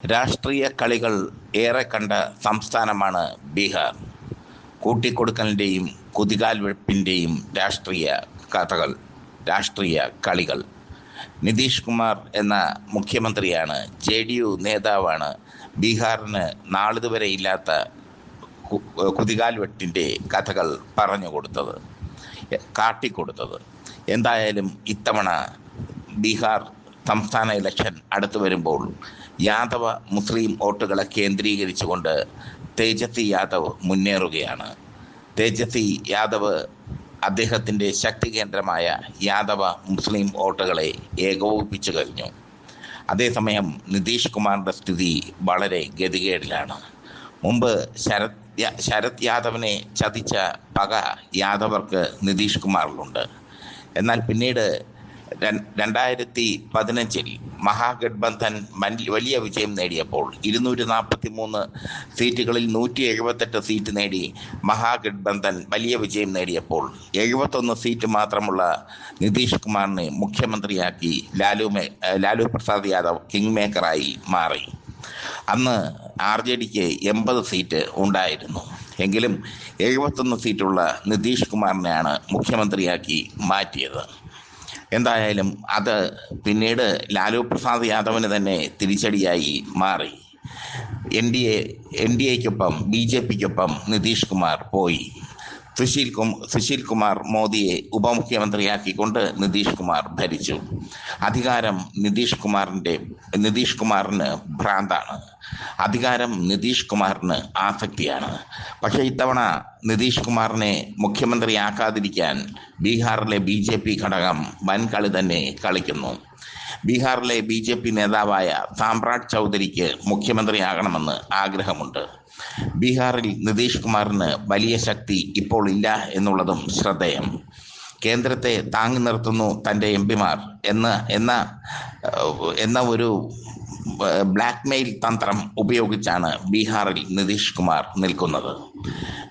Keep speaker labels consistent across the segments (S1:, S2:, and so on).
S1: രാഷ്ട്രീയ കളികൾ ഏറെ കണ്ട സംസ്ഥാനമാണ് ബീഹാർ. കൂട്ടിക്കൊടുക്കലിന്റെയും കുതികാൽവെപ്പിന്റെയും രാഷ്ട്രീയ കഥകൾ രാഷ്ട്രീയ കളികൾ. നിതീഷ് കുമാർ എന്ന മുഖ്യമന്ത്രിയാണ് ജെ ഡി യു നേതാവാണ് ബീഹാറിന് നാളിതുവരെ ഇല്ലാത്ത കുതികാൽ കുതികാൽവെട്ടിന്റെ കഥകൾ പറഞ്ഞു കൊടുത്തത് കാട്ടിക്കൊടുത്തത്. എന്തായാലും ഇത്തവണ ബീഹാർ സംസ്ഥാന ഇലക്ഷൻ അടുത്തു വരുമ്പോൾ യാദവ മുസ്ലിം വോട്ടുകളെ കേന്ദ്രീകരിച്ചുകൊണ്ട് തേജസ്വി യാദവ് മുന്നേറുകയാണ്. തേജസ്വി യാദവ് അദ്ദേഹത്തിന്റെ ശക്തി കേന്ദ്രമായ യാദവ മുസ്ലിം വോട്ടുകളെ ഏകോപിപ്പിച്ചു കഴിഞ്ഞു. അതേസമയം നിതീഷ് കുമാറിന്റെ സ്ഥിതി വളരെ ഗതികേടിലാണ്. മുമ്പ് ശരത് ശരത് യാദവിനെ ചതിച്ച പക യാദവർക്ക് നിതീഷ് കുമാറിലുണ്ട് എന്നാൽ പിന്നീട് രണ്ടായിരത്തി പതിനഞ്ചിൽ മഹാഗഡ്ബന്ധൻ വലിയ വിജയം നേടിയപ്പോൾ ഇരുന്നൂറ്റി നാൽപ്പത്തി മൂന്ന് സീറ്റുകളിൽ നൂറ്റി എഴുപത്തെട്ട് സീറ്റ് നേടി മഹാഗഡ്ബന്ധൻ വലിയ വിജയം നേടിയപ്പോൾ എഴുപത്തൊന്ന് സീറ്റ് മാത്രമുള്ള നിതീഷ് കുമാറിനെ മുഖ്യമന്ത്രിയാക്കി ലാലു ലാലു പ്രസാദ് യാദവ് കിങ് മേക്കറായി മാറി. അന്ന് ആർ ജെ ഡിക്ക് എൺപത് സീറ്റ് ഉണ്ടായിരുന്നു. എങ്കിലും എഴുപത്തൊന്ന് സീറ്റുള്ള നിതീഷ് കുമാറിനെയാണ് മുഖ്യമന്ത്രിയാക്കി മാറ്റിയത്. എന്തായാലും അത് പിന്നീട് ലാലു പ്രസാദ് യാദവിന് തന്നെ തിരിച്ചടിയായി മാറി. N D A N D എക്കൊപ്പം B J പിക്കൊപ്പം നിതീഷ് കുമാർ പോയി. സുശീൽ സുശീൽ കുമാർ മോദിയെ ഉപമുഖ്യമന്ത്രിയാക്കിക്കൊണ്ട് നിതീഷ് കുമാർ ഭരിച്ചു. അധികാരം നിതീഷ് കുമാറിന്റെ നിതീഷ് കുമാറിന് ഭ്രാന്താണ്. അധികാരം നിതീഷ് കുമാറിന് ആസക്തിയാണ്. പക്ഷേ ഇത്തവണ നിതീഷ് കുമാറിനെ മുഖ്യമന്ത്രിയാക്കാതിരിക്കാൻ ബീഹാറിലെ ബി ജെ പി ഘടകം വൻകളി തന്നെ കളിക്കുന്നു. ബീഹാറിലെ ബി ജെ പി നേതാവായ താമ്രാട് ചൗധരിക്ക് മുഖ്യമന്ത്രിയാകണമെന്ന് ആഗ്രഹമുണ്ട്. ബീഹാറിൽ നിതീഷ് കുമാറിന് വലിയ ശക്തി ഇപ്പോൾ ഇല്ല എന്നുള്ളതും ശ്രദ്ധേയം. കേന്ദ്രത്തെ താങ്ങി നിർത്തുന്നു തന്റെ എം പിമാർ എന്ന എന്ന എന്ന ഒരു ബ്ലാക്ക് മെയിൽ തന്ത്രം ഉപയോഗിച്ചാണ് ബീഹാറിൽ നിതീഷ് കുമാർ നിൽക്കുന്നത്.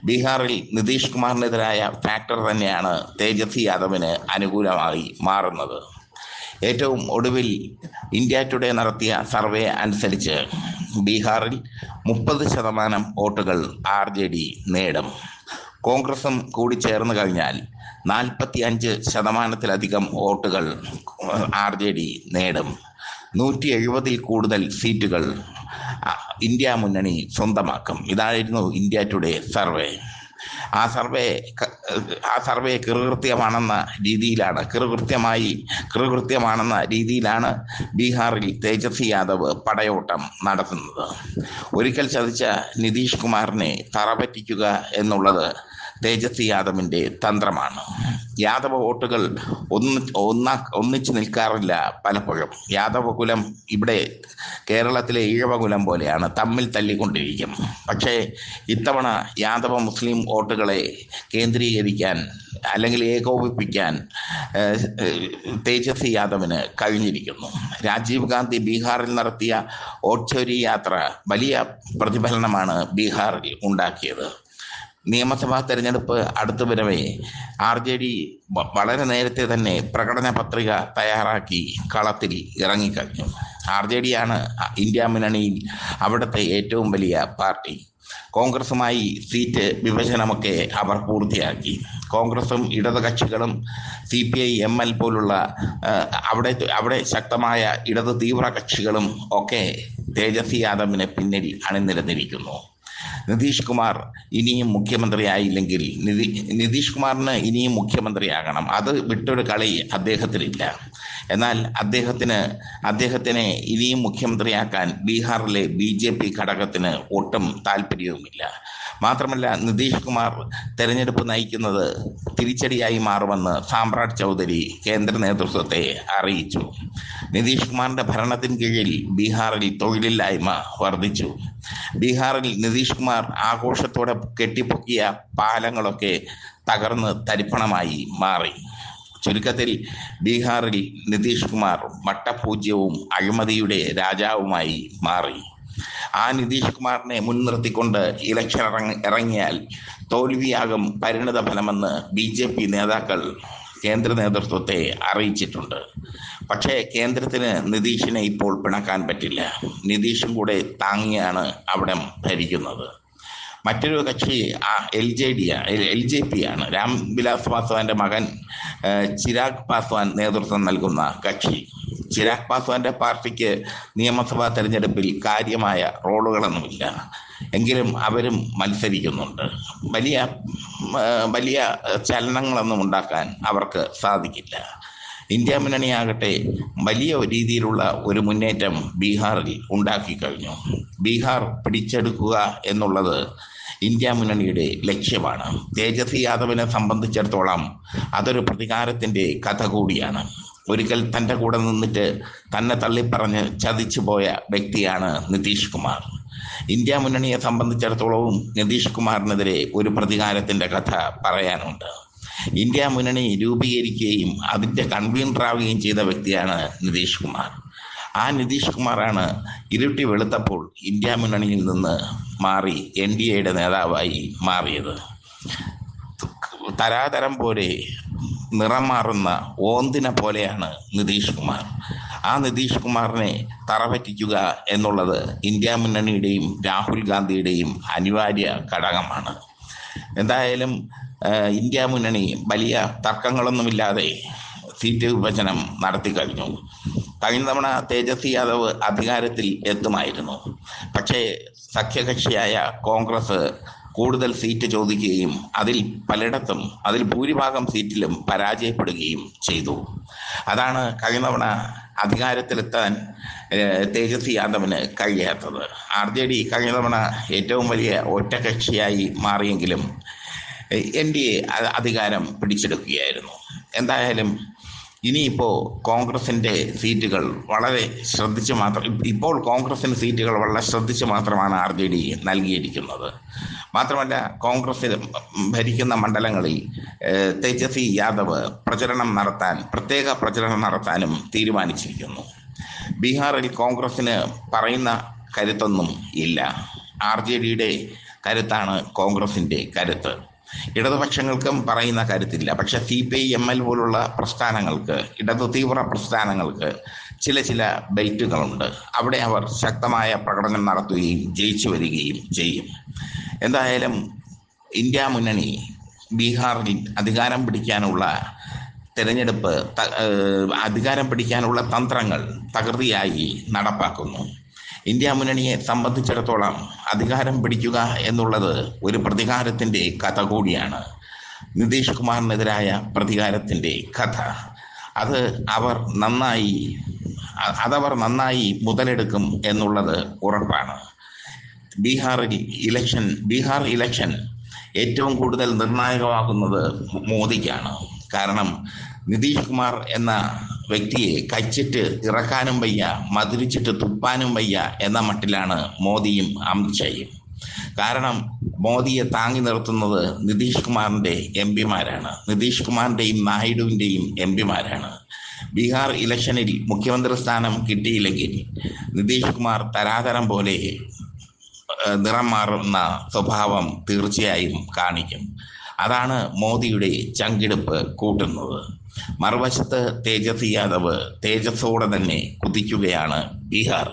S1: ബീഹാറിൽ നിതീഷ് കുമാറിനെതിരായ ഫാക്ടർ തന്നെയാണ് തേജസ്വി യാദവിന് അനുകൂലമായി മാറുന്നത്. ഏറ്റവും ഒടുവിൽ ഇന്ത്യ ടുഡേ നടത്തിയ സർവേ അനുസരിച്ച് ബീഹാറിൽ മുപ്പത് ശതമാനം വോട്ടുകൾ ആർ ജെ ഡി നേടും. കോൺഗ്രസും കൂടി ചേർന്ന് കഴിഞ്ഞാൽ നാൽപ്പത്തി അഞ്ച് ശതമാനത്തിലധികം വോട്ടുകൾ ആർ ജെ ഡി നേടും. നൂറ്റി എഴുപതിൽ കൂടുതൽ സീറ്റുകൾ ഇന്ത്യ മുന്നണി സ്വന്തമാക്കും. ഇതായിരുന്നു ഇന്ത്യ ടുഡേ സർവേ. ആ സർവേ ആ സർവേ കൃകൃത്യമാണെന്ന രീതിയിലാണ്. കൃകൃത്യമായി കൃകൃത്യമാണെന്ന രീതിയിലാണ് ബീഹാറിൽ തേജസ്വി യാദവ് പടയോട്ടം നടത്തുന്നത്. ഒരിക്കൽ ചതിച്ച നിതീഷ് കുമാറിനെ തറപറ്റിക്കുക എന്നുള്ളത് തേജസ്വി യാദവിന്റെ തന്ത്രമാണ്. യാദവ വോട്ടുകൾ ഒന്ന് ഒന്നാ ഒന്നിച്ചു നിൽക്കാറില്ല പലപ്പോഴും. യാദവ കുലം ഇവിടെ കേരളത്തിലെ ഈഴവ കുലം പോലെയാണ്. തമ്മിൽ തല്ലിക്കൊണ്ടിരിക്കും. പക്ഷേ ഇത്തവണ യാദവ മുസ്ലിം വോട്ടുകളെ കേന്ദ്രീകരിക്കാൻ അല്ലെങ്കിൽ ഏകോപിപ്പിക്കാൻ തേജസ്വി യാദവിന് കഴിഞ്ഞിരിക്കുന്നു. രാജീവ് ഗാന്ധി ബീഹാറിൽ നടത്തിയ ഓട്ട്ചോരി യാത്ര വലിയ പ്രതിഫലനമാണ് ബീഹാറിൽ ഉണ്ടാക്കിയത്. നിയമസഭാ തെരഞ്ഞെടുപ്പ് അടുത്തു വരവേ ആർ ജെ ഡി വളരെ നേരത്തെ തന്നെ പ്രകടന പത്രിക തയ്യാറാക്കി കളത്തിൽ ഇറങ്ങിക്കഴിഞ്ഞു. ആർ ജെ ഡി ആണ് ഇന്ത്യ മുന്നണിയിൽ അവിടുത്തെ ഏറ്റവും വലിയ പാർട്ടി. കോൺഗ്രസുമായി സീറ്റ് വിഭജനമൊക്കെ അവർ പൂർത്തിയാക്കി. കോൺഗ്രസും ഇടത് കക്ഷികളും C P I M L പോലുള്ള അവിടെ അവിടെ ശക്തമായ ഇടത് തീവ്ര കക്ഷികളും ഒക്കെ തേജസ്വി യാദവിന് പിന്നിൽ അണിനിരന്നിരിക്കുന്നു. നിതീഷ് കുമാർ ഇനിയും മുഖ്യമന്ത്രിയായില്ലെങ്കിൽ നിതി നിതീഷ് കുമാറിന് ഇനിയും മുഖ്യമന്ത്രിയാകണം. അത് വിട്ടൊരു കളി അദ്ദേഹത്തിനില്ല എന്നാൽ അദ്ദേഹത്തിന് അദ്ദേഹത്തിനെ ഇനിയും മുഖ്യമന്ത്രിയാക്കാൻ ബീഹാറിലെ ബി ജെ പി ഘടകത്തിന് ഒട്ടും താല്പര്യവുമില്ല. മാത്രമല്ല നിതീഷ് കുമാർ തെരഞ്ഞെടുപ്പ് നയിക്കുന്നത് തിരിച്ചടിയായി മാറുമെന്ന് സാമ്രാട്ട് ചൗധരി കേന്ദ്ര നേതൃത്വത്തെ അറിയിച്ചു. നിതീഷ് കുമാറിന്റെ ഭരണത്തിന് കീഴിൽ ബീഹാറിൽ തൊഴിലില്ലായ്മ വർദ്ധിച്ചു. ബീഹാറിൽ നിതീഷ് കുമാർ ആഘോഷത്തോടെ കെട്ടിപ്പൊക്കിയ പാലങ്ങളൊക്കെ തകർന്ന് തരിപ്പണമായി മാറി. ചുരുക്കത്തിൽ ബീഹാറിൽ നിതീഷ് കുമാർ വട്ടപൂജ്യവും അഴിമതിയുടെ രാജാവുമായി മാറി. ആ നിതീഷ് കുമാറിനെ മുൻനിർത്തിക്കൊണ്ട് ഇലക്ഷൻ ഇറങ്ങി ഇറങ്ങിയാൽ തോൽവിയാകും പരിണിത ഫലമെന്ന് ബി ജെ പി നേതാക്കൾ കേന്ദ്ര നേതൃത്വത്തെ അറിയിച്ചിട്ടുണ്ട്. പക്ഷേ കേന്ദ്രത്തിന് നിതീഷിനെ ഇപ്പോൾ പിണക്കാൻ പറ്റില്ല. നിതീഷും കൂടെ താങ്ങിയാണ് അവിടെ ഭരിക്കുന്നത്. മറ്റൊരു കക്ഷി ആ L J D L J P ആണ്. രാം വിലാസ് പാസ്വാന്റെ മകൻ ചിരാഗ് പാസ്വാൻ നേതൃത്വം നൽകുന്ന കക്ഷി. ചിരാഗ് പാസ്വാന്റെ പാർട്ടിക്ക് നിയമസഭാ തെരഞ്ഞെടുപ്പിൽ കാര്യമായ റോളുകളൊന്നുമില്ല. എങ്കിലും അവരും മത്സരിക്കുന്നുണ്ട്. വലിയ വലിയ ചലനങ്ങളൊന്നും ഉണ്ടാക്കാൻ അവർക്ക് സാധിക്കില്ല. ഇന്ത്യ മുന്നണിയാകട്ടെ വലിയ രീതിയിലുള്ള ഒരു മുന്നേറ്റം ബീഹാറിൽ ഉണ്ടാക്കി കഴിഞ്ഞു. ബീഹാർ പിടിച്ചെടുക്കുക എന്നുള്ളത് ഇന്ത്യ മുന്നണിയുടെ ലക്ഷ്യമാണ്. തേജസ്വി യാദവിനെ സംബന്ധിച്ചിടത്തോളം അതൊരു പ്രതികാരത്തിന്റെ കഥ കൂടിയാണ്. ഒരിക്കൽ തന്റെ കൂടെ നിന്നിട്ട് തന്നെ തള്ളിപ്പറഞ്ഞ് ചതിച്ചു പോയ വ്യക്തിയാണ് നിതീഷ് കുമാർ. ഇന്ത്യ മുന്നണിയെ സംബന്ധിച്ചിടത്തോളവും നിതീഷ് കുമാറിനെതിരെ ഒരു പ്രതികാരത്തിന്റെ കഥ പറയാനുണ്ട്. ഇന്ത്യ മുന്നണി രൂപീകരിക്കുകയും അതിന്റെ കൺവീനറാവുകയും ചെയ്ത വ്യക്തിയാണ് നിതീഷ് കുമാർ. ആ നിതീഷ് കുമാറാണ് ഇരുട്ടി വെളുത്തപ്പോൾ ഇന്ത്യ മുന്നണിയിൽ നിന്ന് മാറി എൻ ഡി എയുടെ നേതാവായി മാറിയത്. തരാതരം പോലെ നിറം മാറുന്ന ഓന്തിനെ പോലെയാണ് നിതീഷ് കുമാർ. ആ നിതീഷ് കുമാറിനെ തറപറ്റിക്കുക എന്നുള്ളത് ഇന്ത്യ മുന്നണിയുടെയും രാഹുൽ ഗാന്ധിയുടെയും അനിവാര്യ ഘടകമാണ്. എന്തായാലും ഇന്ത്യ മുന്നണി വലിയ തർക്കങ്ങളൊന്നുമില്ലാതെ സീറ്റ് വിഭജനം നടത്തി കഴിഞ്ഞു. കഴിഞ്ഞ തവണ തേജസ്വി യാദവ് അധികാരത്തിൽ എത്തുമായിരുന്നു. പക്ഷേ സഖ്യകക്ഷിയായ കോൺഗ്രസ് കൂടുതൽ സീറ്റ് ചോദിക്കുകയും അതിൽ പലയിടത്തും അതിൽ ഭൂരിഭാഗം സീറ്റിലും പരാജയപ്പെടുകയും ചെയ്തു. അതാണ് കഴിഞ്ഞ തവണ അധികാരത്തിലെത്താൻ തേജസ്വി യാദവിന് കഴിയാത്തത്. ആർ ജെ ഡി കഴിഞ്ഞ തവണ ഏറ്റവും വലിയ ഒറ്റകക്ഷിയായി മാറിയെങ്കിലും എൻ ഡി എ അധികാരം പിടിച്ചെടുക്കുകയായിരുന്നു. എന്തായാലും ഇനിയിപ്പോൾ കോൺഗ്രസിന്റെ സീറ്റുകൾ വളരെ ശ്രദ്ധിച്ച് മാത്രം ഇപ്പോൾ കോൺഗ്രസിന് സീറ്റുകൾ വളരെ ശ്രദ്ധിച്ച് മാത്രമാണ് ആർ ജെ ഡി നൽകിയിരിക്കുന്നത്. മാത്രമല്ല കോൺഗ്രസ് ഭരിക്കുന്ന മണ്ഡലങ്ങളിൽ തേജസ്വി യാദവ് പ്രചരണം നടത്താൻ പ്രത്യേക പ്രചരണം നടത്താനും തീരുമാനിച്ചിരിക്കുന്നു. ബീഹാറിൽ കോൺഗ്രസിന് പറയുന്ന കരുത്തൊന്നും ഇല്ല. ആർ ജെ ഡിയുടെ കരുത്താണ് കോൺഗ്രസിന്റെ കരുത്ത്. ഇടതുപക്ഷങ്ങൾക്കും പറയുന്ന കരുത്തില്ല പക്ഷെ C P I M L പോലുള്ള പ്രസ്ഥാനങ്ങൾക്ക് ഇടതു തീവ്ര പ്രസ്ഥാനങ്ങൾക്ക് ചില ചില ബെൽറ്റുകളുണ്ട്. അവിടെ അവർ ശക്തമായ പ്രകടനം നടത്തുകയും ജയിച്ചു വരികയും ചെയ്യും. എന്തായാലും ഇന്ത്യ മുന്നണി ബീഹാറിൽ അധികാരം പിടിക്കാനുള്ള തെരഞ്ഞെടുപ്പ് അധികാരം പിടിക്കാനുള്ള തന്ത്രങ്ങൾ തകൃതിയായി നടപ്പാക്കുന്നു. ഇന്ത്യ മുന്നണിയെ സംബന്ധിച്ചിടത്തോളം അധികാരം പിടിക്കുക എന്നുള്ളത് ഒരു പ്രതികാരത്തിന്റെ കഥ കൂടിയാണ്. നിതീഷ് കുമാറിനെതിരായ പ്രതികാരത്തിന്റെ കഥ. അത് അവർ നന്നായി അതവർ നന്നായി മുതലെടുക്കും എന്നുള്ളത് ഉറപ്പാണ്. ബീഹാറിൽ ഇലക്ഷൻ ബീഹാർ ഇലക്ഷൻ ഏറ്റവും കൂടുതൽ നിർണായകമാകുന്നത് മോദിക്കാണ്. കാരണം നിതീഷ് കുമാർ എന്ന വ്യക്തിയെ കച്ചിട്ട് ഇറക്കാനും വയ്യ മതിരിച്ചിട്ട് തുപ്പാനും വയ്യ എന്ന മട്ടിലാണ് മോദിയും അമിത്ഷായും. കാരണം മോദിയെ താങ്ങി നിർത്തുന്നത് നിതീഷ് കുമാറിന്റെ എം പിമാരാണ്. നിതീഷ് കുമാറിന്റെയും നായിഡുവിന്റെയും എം പിമാരാണ്. ബീഹാർ ഇലക്ഷനിൽ മുഖ്യമന്ത്രി സ്ഥാനം കിട്ടിയില്ലെങ്കിൽ നിതീഷ് കുമാർ തരാതരം പോലെ നിറം മാറുന്ന സ്വഭാവം തീർച്ചയായും കാണിക്കും. അതാണ് മോദിയുടെ ചങ്കിടുപ്പ് കൂട്ടുന്നത്. മറുവശത്ത് തേജസ് യാദവ് തേജസ്സോടെ തന്നെ കുതിക്കുകയാണ് ബീഹാർ.